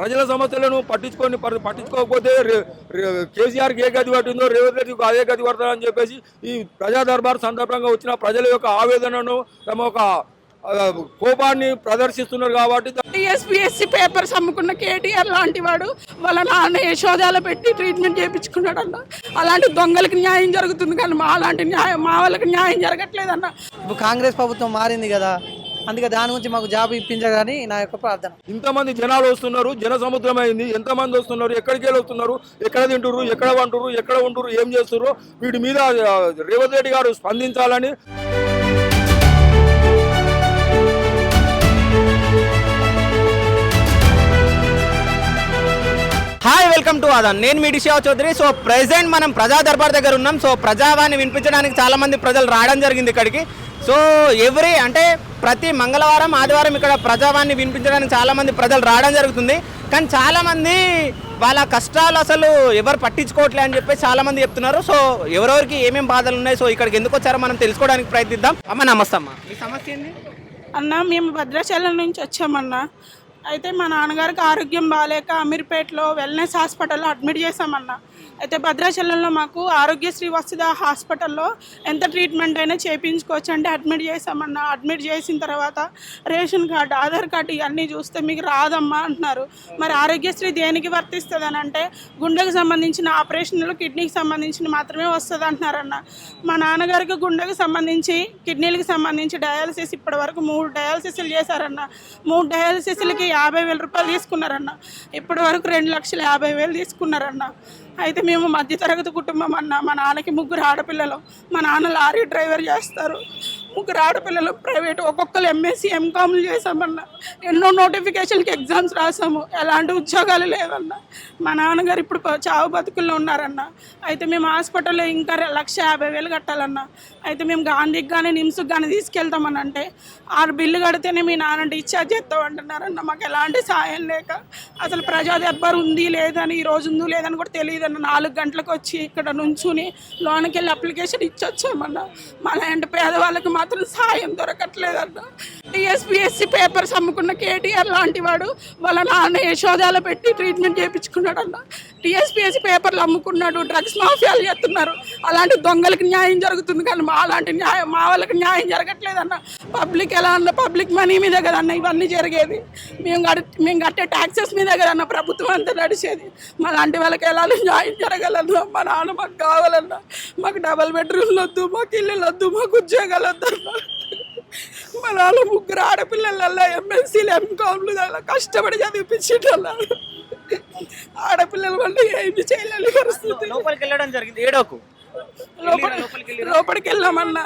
ప్రజల సమస్యలను పట్టించుకొని పట్టించుకోకపోతే కేసీఆర్కి ఏ గది పట్టిందో రేవంత్ రెడ్డికి అదే గది పడుతుందని చెప్పేసి ఈ ప్రజా దర్బార్ సందర్భంగా వచ్చిన ప్రజల యొక్క ఆవేదనను తమ యొక్క ఆ, కోపాన్ని ప్రదర్శిస్తున్నారు కాబట్టి టీఎస్పీఎస్సీ పేపర్స్ అమ్ముకున్న కేటీఆర్ లాంటి వాడు వాళ్ళ నాన్న యశోదాలో పెట్టి ట్రీట్మెంట్ చేయించుకున్నాడన్న. అలాంటి దొంగలకి న్యాయం జరుగుతుంది కానీ మా అలాంటి న్యాయం మా వాళ్ళకి న్యాయం జరగట్లేదన్న. ఇప్పుడు కాంగ్రెస్ ప్రభుత్వం మారింది కదా. అందుకే దాని గురించి మాకు జాబ్ ఇప్పించగాని నా యొక్క ప్రార్థన. ఇంతమంది జనాలు వస్తున్నారు జన సముద్రం అయింది ఎంతమంది వస్తున్నారు ఎక్కడికి వెళ్ళి వస్తున్నారు ఎక్కడ తింటున్నారు ఎక్కడ వంటున్నారు ఎక్కడ ఉంటున్నారు ఏం చేస్తున్నారు వీటి మీద రేవంత్ రెడ్డి గారు స్పందించాలని హాయ్ వెల్కమ్ టు ఆదన్ నేను మీ డిషా చౌదరి. సో ప్రెసెంట్ మనం ప్రజా దర్బార్ దగ్గర ఉన్నాం. సో ప్రజావాణి వినిపించడానికి చాలా మంది ప్రజలు రావడం జరిగింది ఇక్కడికి. సో ఎవ్రీ అంటే ప్రతి మంగళవారం ఆదివారం ఇక్కడ ప్రజావాణి వినిపించడానికి చాలామంది ప్రజలు రావడం జరుగుతుంది. కానీ చాలామంది వాళ్ళ కష్టాలు అసలు ఎవరు పట్టించుకోవట్లే అని చెప్పి చాలామంది చెప్తున్నారు. సో ఎవరెవరికి ఏమేమి బాధలు ఉన్నాయి సో ఇక్కడికి ఎందుకు వచ్చారో మనం తెలుసుకోవడానికి ప్రయత్నిద్దాం. అమ్మ నమస్తే అమ్మ. మీ సమస్య ఏంది? అన్న మేము భద్రాచలం నుంచి వచ్చామన్నా. అయితే మా నాన్నగారికి ఆరోగ్యం బాగాలేక అమీర్పేటలో వెల్నెస్ హాస్పిటల్లో అడ్మిట్ చేశామన్న. అయితే భద్రాచలంలో మాకు ఆరోగ్యశ్రీ వస్తుందా హాస్పిటల్లో ఎంత ట్రీట్మెంట్ అయినా చేయించుకోవచ్చు అంటే అడ్మిట్ చేసామన్నా అడ్మిట్ చేసిన తర్వాత రేషన్ కార్డు ఆధార్ కార్డు ఇవన్నీ చూస్తే మీకు రాదమ్మా అంటున్నారు. మరి ఆరోగ్యశ్రీ దేనికి వర్తిస్తుంది అని అంటే గుండెకు సంబంధించిన ఆపరేషన్లు కిడ్నీకి సంబంధించిన మాత్రమే వస్తుంది అంటున్నారన్న. మా నాన్నగారికి గుండెకు సంబంధించి కిడ్నీలకు సంబంధించి డయాలసిస్ ఇప్పటి వరకు మూడు డయాలసిస్లు చేశారన్న. మూడు డయాలసిస్లకి యాభై వేల రూపాయలు తీసుకున్నారన్న. ఇప్పటి వరకు రెండు లక్షల యాభై వేలు తీసుకున్నారన్న. అయితే మేము మధ్యతరగతి కుటుంబం అన్న మా నాన్నకి ముగ్గురు ఆడపిల్లలు మా నాన్న లారీ డ్రైవర్ చేస్తారు. ముగ్గురు ఆడపిల్లలు ప్రైవేట్ ఒక్కొక్కరు ఎంఎస్సి ఎంకామ్లు చేసామన్నా ఎన్నో నోటిఫికేషన్కి ఎగ్జామ్స్ రాసాము. ఎలాంటి ఉద్యోగాలు లేవన్నా. మా నాన్నగారు ఇప్పుడు చావు బతుకుల్లో ఉన్నారన్న. అయితే మేము హాస్పిటల్లో ఇంకా లక్ష యాభై వేలు కట్టాలన్నా. అయితే మేము గాంధీకి కానీ నిమ్స్కి కానీ తీసుకెళ్తామని అంటే ఆరు బిల్లు కడితేనే మీ నాన్న డిశ్చార్జ్ చేస్తాం అంటున్నారన్న మాకు ఎలాంటి సాయం లేక అసలు ప్రజా దర్బార్ ఉంది లేదని ఈ రోజు ఉందో లేదని కూడా తెలియదన్న. నాలుగు గంటలకు వచ్చి ఇక్కడ నుంచుని లోనికి వెళ్ళి అప్లికేషన్ ఇచ్చొచ్చామన్నా. మా లాంటి పేదవాళ్ళకి మాత్రం సాయం దొరకట్లేదన్న. టీఎస్పీఎస్సీ పేపర్స్ అమ్ముకున్న కేటీఆర్ లాంటి వాడు వాళ్ళ నాన్న యశోదాలో పెట్టి ట్రీట్మెంట్ చేయించుకున్నాడన్న టీఎస్పీఎస్సీ పేపర్లు అమ్ముకున్నాడు డ్రగ్స్ మాఫియాలు చేస్తున్నారు. అలాంటి దొంగలకు న్యాయం జరుగుతుంది కానీ మా అలాంటి న్యాయం మా వాళ్ళకి న్యాయం జరగట్లేదన్న. పబ్లిక్ ఎలా అన్న పబ్లిక్ మనీ మీద కదన్న ఇవన్నీ జరిగేది. మేము కట్ మేము కట్టే ట్యాక్సెస్ మీద కదన్న ప్రభుత్వం అంతా నడిచేది. మా లాంటి వాళ్ళకి ఎలా న్యాయం జరగలన్నా మా నాన్న మాకు కావాలన్నా. మాకు డబల్ బెడ్రూమ్లు వద్దు మాకు ఇల్లులు వద్దు మాకు ఉద్యోగాలు వద్దు. మా నాన్న ముగ్గురు ఆడపిల్లలల్లా ఎంఎస్సీలు ఎంకామ్లు అలా కష్టపడి చదివిపించేటల్లా ఆడపిల్లల వల్ల ఏమి చేయలేని పరిస్థితి. లోపలికి వెళ్ళడం జరిగింది. ఏడోకు? లోపల లోపలికి వెళ్ళామన్నా.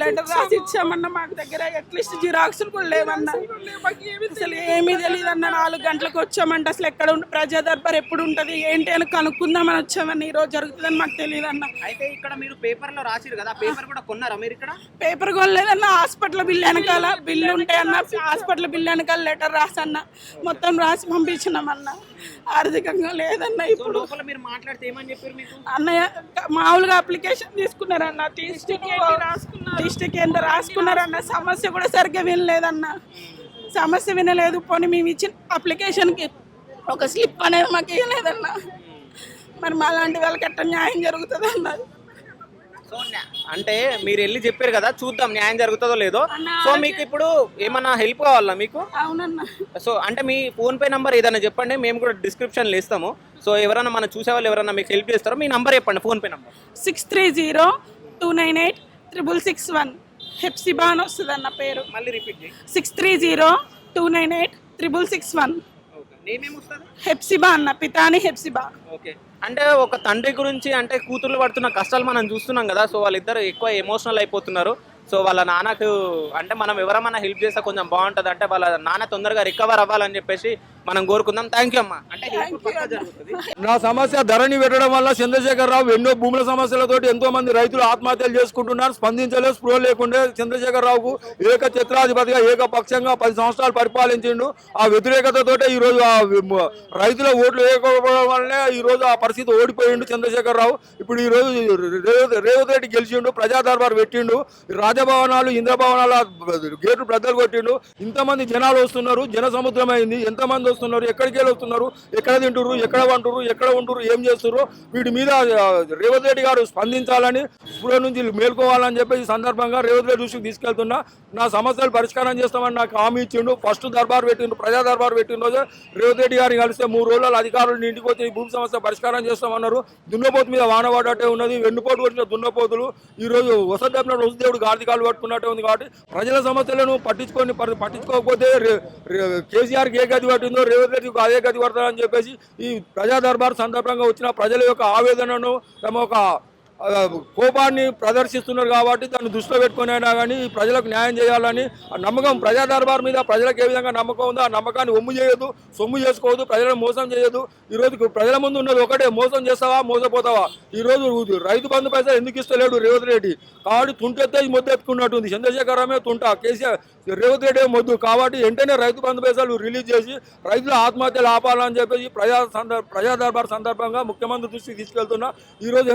లెటర్ రాసి ఇచ్చామన్నా మాకు దగ్గర. అట్లీస్ట్ జిరాక్స్లు కూడా లేవన్నా. అసలు ఏమీ తెలియదన్న నాలుగు గంటలకు వచ్చామంటే అసలు ఎక్కడ ప్రజా దర్బార్ ఎప్పుడు ఉంటుంది? ఏంటి అని కనుక్కుందామని వచ్చామన్న ఈ రోజు జరుగుతుందని మాకు తెలియదన్న అయితే ఇక్కడ మీరు పేపర్లో రాసిరు కదా? పేపర్ కూడా కొన్నారా మీరు ఇక్కడ? పేపర్ కొనలేదన్న హాస్పిటల్ బిల్ వెనకాల బిల్లు ఉంటాయన్న హాస్పిటల్ బిల్ వెనకాల లెటర్ రాసన్న మొత్తం రాసి పంపించినామన్న. ఆర్థికంగా లేదన్న ఇప్పుడు. లోపల మీరు మాట్లాడితే ఏమని చెప్పారు మీకు? అన్నయ్య మామూలుగా అప్లికేషన్ తీసుకున్నారన్న డిస్టిక్ డిస్టిక్ ఏంటో రాసుకున్నారన్న సమస్య కూడా సరిగ్గా వినలేదన్న. సమస్య వినలేదు. పోనీ మేము ఇచ్చిన అప్లికేషన్కి ఒక స్లిప్ అనేది మాకు ఇవ్వలేదన్న మరి మా లాంటి వాళ్ళకి ఎట్ట న్యాయం జరుగుతుంది న్యా- అంటే మీరు వెళ్ళి చెప్పారు కదా చూద్దాం న్యాయం జరుగుతుందో లేదో. సో మీకు ఇప్పుడు ఏమన్నా హెల్ప్ కావాలా మీకు? అవునన్న. సో అంటే మీ ఫోన్ పే నంబర్ ఏదైనా చెప్పండి మేము కూడా డిస్క్రిప్షన్లో ఇస్తాము సో ఎవరైనా మనం చూసే వాళ్ళు ఎవరైనా మీకు హెల్ప్ చేస్తారో మీ నంబర్ చెప్పండి PhonePe number six three zero two nine eight triple six one Hepsiba అని వస్తుంది అన్న పేరు. మళ్ళీ repeat six three zero two nine eight triple six one Hepsiba అన్న పితాని హెప్సిబా. ఓకే. అంటే ఒక తండ్రి గురించి అంటే కూతుర్లు పడుతున్న కష్టాలు మనం చూస్తున్నాం కదా సో వాళ్ళిద్దరు ఎక్కువ ఎమోషనల్ అయిపోతున్నారు. సో వాళ్ళ నాన్నకు అంటే మనం ఎవరమైనా హెల్ప్ చేస్తే కొంచెం బాగుంటుంది అంటే వాళ్ళ నాన్న తొందరగా రికవర్ అవ్వాలని చెప్పేసి మనం కోరుకుందాం. థ్యాంక్ యూ అమ్మా. అంటే help పక్కా జరుగుతుంది. నా సమస్య ధరణి పెట్టడం వల్ల చంద్రశేఖరరావు ఎన్నో భూముల సమస్యలతోటి ఎంతో మంది రైతులు ఆత్మహత్యలు చేసుకుంటున్నారు. స్పందించలేదు స్పృహ లేకుండే చంద్రశేఖరరావుకు ఏక చిత్రాధిపతిగా ఏకపక్షంగా పది సంవత్సరాలు పరిపాలించిండు. ఆ వ్యతిరేకతతోటే ఈ రోజు ఆ రైతుల ఓట్లు వేయకపోవడం వల్లనే ఈ రోజు ఆ పరిస్థితి ఓడిపోయిండు చంద్రశేఖరరావు. ఇప్పుడు ఈ రోజు రేవంత్ రెడ్డి గెలిచిండు ప్రజా దర్బార్ పెట్టిండు. రాజభవనాలు ఇంద్రభవనాల గేట్లు బ్రద్దలు కొట్టిండు. ఇంతమంది జనాలు వస్తున్నారు. జన సముద్రం అయింది ఎంతమంది వస్తున్నారు ఎక్కడికి వెళ్ళి వస్తున్నారు ఎక్కడ తింటున్నారు ఎక్కడ వంటురు ఎక్కడ ఉంటురు ఏం చేస్తున్నారు వీటి మీద రేవంత్ రెడ్డి గారు స్పందించాలని స్పృహ నుంచి మేల్కోవాలని చెప్పి ఈ సందర్భంగా రేవంత్ రెడ్డి దృష్టికి తీసుకెళ్తున్నా. నా సమస్యలు పరిష్కారం చేస్తామని నాకు హామీ ఇచ్చిండు. ఫస్ట్ దర్బార్ పెట్టిండు ప్రజా దర్బార్ పెట్టిన రోజు. రేవంత్ రెడ్డి గారిని కలిస్తే మూడు రోజులు అధికారులు ఇంటికి వచ్చి ఈ భూమి సమస్య పరిష్కారం చేస్తామన్నారు. దున్నపోతు మీద వాన పడ్డట్టే ఉన్నది. వెన్నుపోటు కొట్టిన దున్నపోతులు ఈ రోజు వసతి వసుదేవుడు గార్దికాలు పట్టుకున్నట్టే ఉంది కాబట్టి ప్రజల సమస్యలను పట్టించుకొని పట్టించుకోకపోతే కేసీఆర్కి ఏ గది పట్టిందో రేవంత్ రెడ్డికి అదే గతి కొడతారని చెప్పేసి ఈ ప్రజా దర్బార్ సందర్భంగా వచ్చిన ప్రజల యొక్క ఆవేదనను తమ ఒక కోపాన్ని ప్రదర్శిస్తున్నారు కాబట్టి దాన్ని దృష్టిలో పెట్టుకుని అయినా కానీ ఈ ప్రజలకు న్యాయం చేయాలని ఆ నమ్మకం ప్రజా దర్బార్ మీద ప్రజలకు ఏ విధంగా నమ్మకం ఉందో ఆ నమ్మకాన్ని ఒమ్ము చేయొద్దు సొమ్ము చేసుకోవద్దు ప్రజలను మోసం చేయొద్దు. ఈ రోజు ప్రజల ముందు ఉన్నది ఒకటే మోసం చేస్తావా మోసపోతావా? ఈరోజు రైతు బంధు పైసలు ఎందుకు ఇస్తలేడు రేవంత్ రెడ్డి? కాబట్టి తుంటెత్తే మొద్దెత్తుకున్నట్టుంది చంద్రశేఖరమే తుంట కేసీఆర్ రేవంత్ రెడ్డి మొద్దు. కాబట్టి వెంటనే రైతు బంధు పైసలు రిలీజ్ చేసి రైతుల ఆత్మహత్యలు ఆపాలని చెప్పేసి ప్రజా సందర్భ ప్రజా దర్బార్ సందర్భంగా ముఖ్యమంత్రి దృష్టికి తీసుకెళ్తున్నా. ఈ రోజు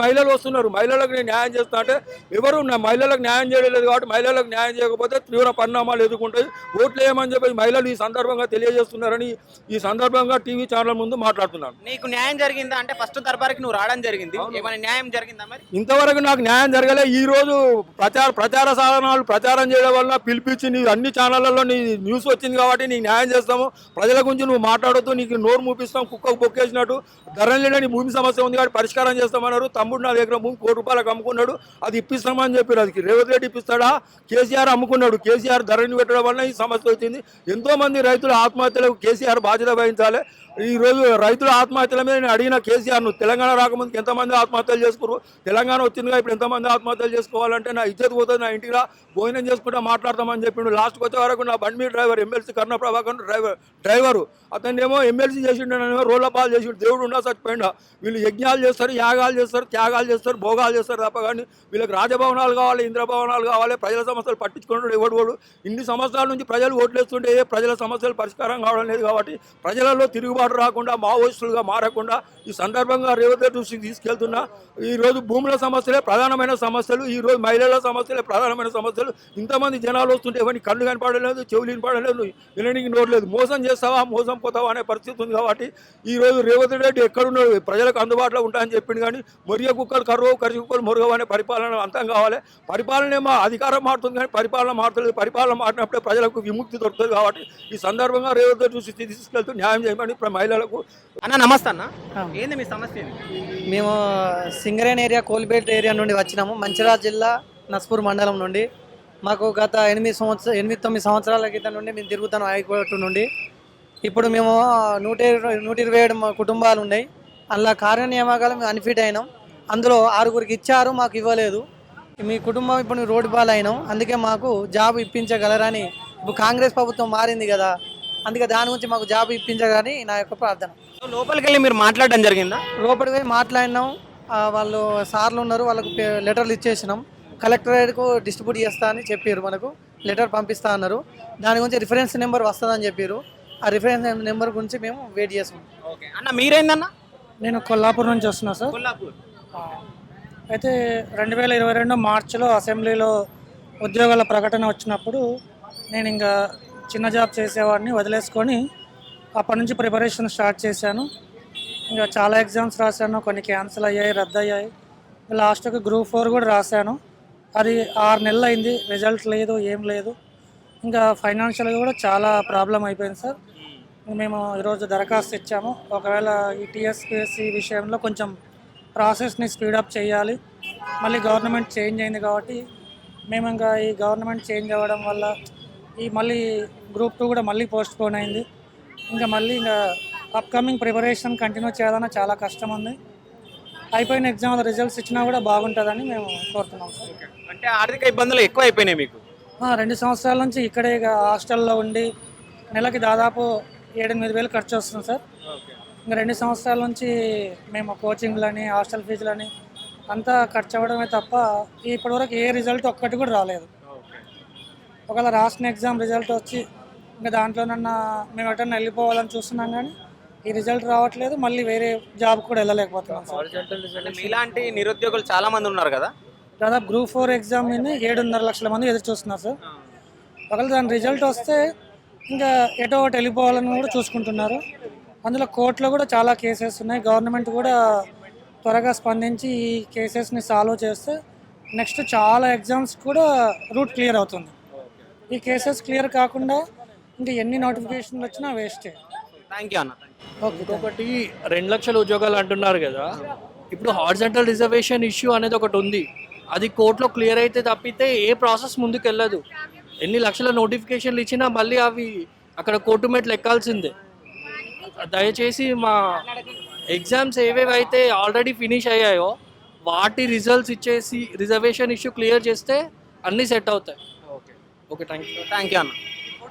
మహిళలు మహిళలు వస్తున్నారు. మహిళలకు నేను న్యాయం చేస్తా అంటే ఎవరు నా మహిళలకు న్యాయం చేయలేదు కాబట్టి మహిళలకు న్యాయం చేయకపోతే తీవ్ర పరిణామాలు ఎదుర్కొంటాయి. ఓట్లు వేయమని చెప్పి మహిళలు ఈ సందర్భంగా తెలియజేస్తున్నారని ఈ సందర్భంగా టీవీ ఛానల్ ముందు మాట్లాడుతున్నాను. నీకు న్యాయం జరిగిందా అంటే ఫస్ట్ దర్బార్కి నువ్వు రావడం జరిగింది. ఏమైనా న్యాయం జరిగిందా మరి? ఇంతవరకు నాకు న్యాయం జరగలే. ఈ రోజు ప్రచార ప్రచార సాధనాలు ప్రచారం చేయడం వల్ల పిలిపించి నీ అన్ని ఛానళ్ళలో నీ న్యూస్ వచ్చింది కాబట్టి నీకు న్యాయం చేస్తాము. ప్రజల గురించి నువ్వు మాట్లాడుతూ నీకు నోరు మూపిస్తాం కుక్కకు బొక్కేసినట్టు. ధరలు లేని భూమి సమస్య ఉంది కాబట్టి పరిష్కారం చేస్తామన్నారు. తమ్ముడు నా దగ్గర భూమి కోటి రూపాయలకు అమ్ముకున్నాడు అది ఇప్పిస్తామని చెప్పారు. అది రేవంత్ రెడ్డి ఇప్పిస్తాడా? కేసీఆర్ అమ్ముకున్నాడు. కేసీఆర్ ధరని పెట్టడం వల్ల ఈ సమస్య వచ్చింది. ఎంతో మంది రైతుల ఆత్మహత్యలకు కేసీఆర్ బాధ్యత వహించాలి. ఈ రోజు రైతుల ఆత్మహత్యల మీద నేను అడిగిన కేసీఆర్ తెలంగాణ రాకముందుకు ఎంతమంది ఆత్మహత్యలు చేసుకున్నారు? తెలంగాణ వచ్చిందిగా ఇప్పుడు ఎంతమంది ఆత్మహత్యలు చేసుకోవాలంటే నా ఇజ్జత్ పోతుంది నా ఇంటికి రా భోజనం చేసుకుంటా మాట్లాడతామని చెప్పిండు. లాస్ట్కి వచ్చే వరకు నా బండి driver MLC Karna Prabhakar driver driver. అతన్ని ఏమో ఎమ్మెల్సీ చేసిండు నన్ను పాలు చేసిండు. దేవుడు ఉండా చచ్చిపోయిండా. వీళ్ళు యజ్ఞాలు చేస్తారు యాగాలు చేస్తారు త్యాగాలు చేస్తారు భోగాలు చేస్తారు తప్ప కానీ వీళ్ళకి రాజభవనాలు కావాలి ఇంద్రభవనాలు కావాలి ప్రజల సమస్యలు పట్టించుకున్నాడు ఎవడు వాడు? ఇన్ని సంవత్సరాల నుంచి ప్రజలు ఓట్లేస్తుంటే ఏ ప్రజల సమస్యలు పరిష్కారం కావడం లేదు కాబట్టి ప్రజలలో తిరుగుబాటు రాకుండా మావోయిస్టులుగా మారకుండా ఈ సందర్భంగా రేవంత్ రెడ్డి దృష్టికి తీసుకెళ్తున్నా ఈ రోజు భూముల సమస్యలే ప్రధానమైన సమస్యలు ఈ రోజు మహిళల సమస్యలే ప్రధానమైన సమస్యలు. ఇంతమంది జనాలు వస్తుంటే ఎవరిని కళ్ళు కనపడలేదు చెవులు వినపడలేదు వినడానికి నోడలేదు మోసం చేస్తావా మోసం పోతావా అనే పరిస్థితి ఉంది కాబట్టి ఈ రోజు రేవంత్ రెడ్డి ఎక్కడున్నాడు? ప్రజలకు అందుబాటులో ఉంటాయని చెప్పింది కానీ మొరియ కుక్కలు కరువు కరి కుక్కలు మొరుగవు అనే పరిపాలన అంతం కావాలి. పరిపాలన ఏమో అధికారం మారుతుంది కానీ పరిపాలన మారుతుంది పరిపాలన మారినప్పుడే ప్రజలకు విముక్తి దొరుకుతుంది కాబట్టి ఈ సందర్భంగా రేవంత్ దృష్టికి తీసుకెళ్తూ న్యాయం చేయమని ఇప్పుడు మహిళలకు అన్న నమస్తే అన్న. ఏంది మీ సమస్య ఏంది మేము సింగరేన్ ఏరియా కోల్బేట్ ఏరియా నుండి వచ్చినాము. మంచిర్యాల జిల్లా నస్పూర్ మండలం నుండి. మాకు గత ఎనిమిది సంవత్సరాలు ఎనిమిది తొమ్మిది సంవత్సరాల క్రితం నుండి మేము తిరుగుతాను హైకోర్టు నుండి. ఇప్పుడు మేము నూట ఇరవై నూట ఇరవై ఏడు మా కుటుంబాలు ఉన్నాయి. అందులో కార్యనియామకాలు మేము అన్ఫిట్ అయినాం. అందులో ఆరుగురికి ఇచ్చారు మాకు ఇవ్వలేదు. మీ కుటుంబం ఇప్పుడు రోడ్డు పాలు అయినాం అందుకే మాకు జాబ్ ఇప్పించగలరని ఇప్పుడు కాంగ్రెస్ ప్రభుత్వం మారింది కదా అందుకే దాని గురించి మాకు జాబ్ ఇప్పించగలని నా యొక్క ప్రార్థన. లోపలికి వెళ్ళి మీరు మాట్లాడడం జరిగిందా? లోపలికి పోయి మాట్లాడినాం. ఆ, వాళ్ళు సార్లు ఉన్నారు వాళ్ళకు లెటర్లు ఇచ్చేసినాం. కలెక్టరేట్కు డిస్ట్రిబ్యూట్ చేస్తా అని చెప్పారు మనకు లెటర్ పంపిస్తా అన్నారు. దాని గురించి రిఫరెన్స్ నెంబర్ వస్తుందని చెప్పారు. ఆ రిఫరెన్స్ నెంబర్ గురించి మేము వెయిట్ చేస్తాం ఓకే. అన్న మీరేందన్న? నేను కొల్లాపూర్ నుంచి వస్తున్నా సార్. కొల్లాపూర్. అయితే రెండు వేల ఇరవై రెండు మార్చిలో అసెంబ్లీలో ఉద్యోగాల ప్రకటన వచ్చినప్పుడు నేను ఇంకా చిన్న జాబ్ చేసేవాడిని వదిలేసుకొని అప్పటి నుంచి ప్రిపరేషన్ స్టార్ట్ చేశాను. ఇంకా చాలా ఎగ్జామ్స్ రాశాను కొన్ని క్యాన్సిల్ అయ్యాయి రద్దు అయ్యాయి. లాస్ట్కి గ్రూప్ ఫోర్ కూడా రాశాను. అది ఆరు నెలలు అయింది రిజల్ట్ లేదు ఏం లేదు. ఇంకా ఫైనాన్షియల్గా కూడా చాలా ప్రాబ్లం అయిపోయింది సార్. మేము ఈరోజు దరఖాస్తు ఇచ్చాము. ఒకవేళ ఈ టీఎస్పిఎస్సి విషయంలో కొంచెం ప్రాసెస్ని స్పీడప్ చేయాలి. మళ్ళీ గవర్నమెంట్ చేంజ్ అయింది కాబట్టి మేము ఇంకా ఈ గవర్నమెంట్ చేంజ్ అవ్వడం వల్ల ఈ మళ్ళీ గ్రూప్ టూ కూడా మళ్ళీ పోస్ట్ పోన్ అయింది. ఇంకా మళ్ళీ ఇంకా అప్కమింగ్ ప్రిపరేషన్ కంటిన్యూ చేయాలన్న చాలా కష్టం ఉంది. అయిపోయిన ఎగ్జామ్ రిజల్ట్స్ ఇచ్చినా కూడా బాగుంటుందని మేము కోరుతున్నాం సార్. అంటే ఆర్థిక ఇబ్బందులు ఎక్కువ అయిపోయినాయి మీకు రెండు సంవత్సరాల నుంచి ఇక్కడే ఇక హాస్టల్లో ఉండి నెలకి దాదాపు ఏడెనిమిది వేలు ఖర్చు వస్తుంది సార్. ఇంకా రెండు సంవత్సరాల నుంచి మేము కోచింగ్లని హాస్టల్ ఫీజులని అంతా ఖర్చు అవ్వడమే తప్ప ఇప్పటివరకు ఏ రిజల్ట్ ఒక్కటి కూడా రాలేదు. ఒకవేళ రాసిన ఎగ్జామ్ రిజల్ట్ వచ్చి ఇంకా దాంట్లోనన్నా మేము ఎటన్నా వెళ్ళిపోవాలని చూస్తున్నాం కానీ ఈ రిజల్ట్ రావట్లేదు మళ్ళీ వేరే జాబ్ కూడా వెళ్ళలేకపోతున్నాం సార్. మీలాంటి నిరుద్యోగులు చాలా మంది ఉన్నారు కదా? దాదాపు గ్రూప్ ఫోర్ ఎగ్జామ్ ఏడున్నర లక్షల మంది ఎదురు చూస్తున్నారు సార్. ఒకవేళ దాని రిజల్ట్ వస్తే ఇంకా ఎటో ఒకటి వెళ్ళిపోవాలని కూడా చూసుకుంటున్నారు. అందులో కోర్టులో కూడా చాలా కేసెస్ ఉన్నాయి. గవర్నమెంట్ కూడా త్వరగా స్పందించి ఈ కేసెస్ని సాల్వ్ చేస్తే నెక్స్ట్ చాలా ఎగ్జామ్స్ కూడా రూట్ క్లియర్ అవుతుంది. ఈ కేసెస్ క్లియర్ కాకుండా ఇంకా ఎన్ని నోటిఫికేషన్లు వచ్చినా వేస్టే. థ్యాంక్ యూ అన్న. ఇంకొకటి రెండు లక్షల ఉద్యోగాలు అంటున్నారు కదా. ఇప్పుడు హార్జెంటల్ రిజర్వేషన్ ఇష్యూ అనేది ఒకటి ఉంది. అది కోర్టులో క్లియర్ అయితే తప్పితే ఏ ప్రాసెస్ ముందుకు వెళ్ళదు ఎన్ని లక్షల నోటిఫికేషన్లు ఇచ్చినా మళ్ళీ అవి అక్కడ కోర్టు మెట్లు ఎక్కాల్సిందే. దయచేసి మా ఎగ్జామ్స్ ఏవేవి అయితే ఆల్రెడీ ఫినిష్ అయ్యాయో వాటి రిజల్ట్స్ ఇచ్చేసి రిజర్వేషన్ ఇష్యూ క్లియర్ చేస్తే అన్నీ సెట్ అవుతాయి. Okay. Okay thank you thank you అన్న.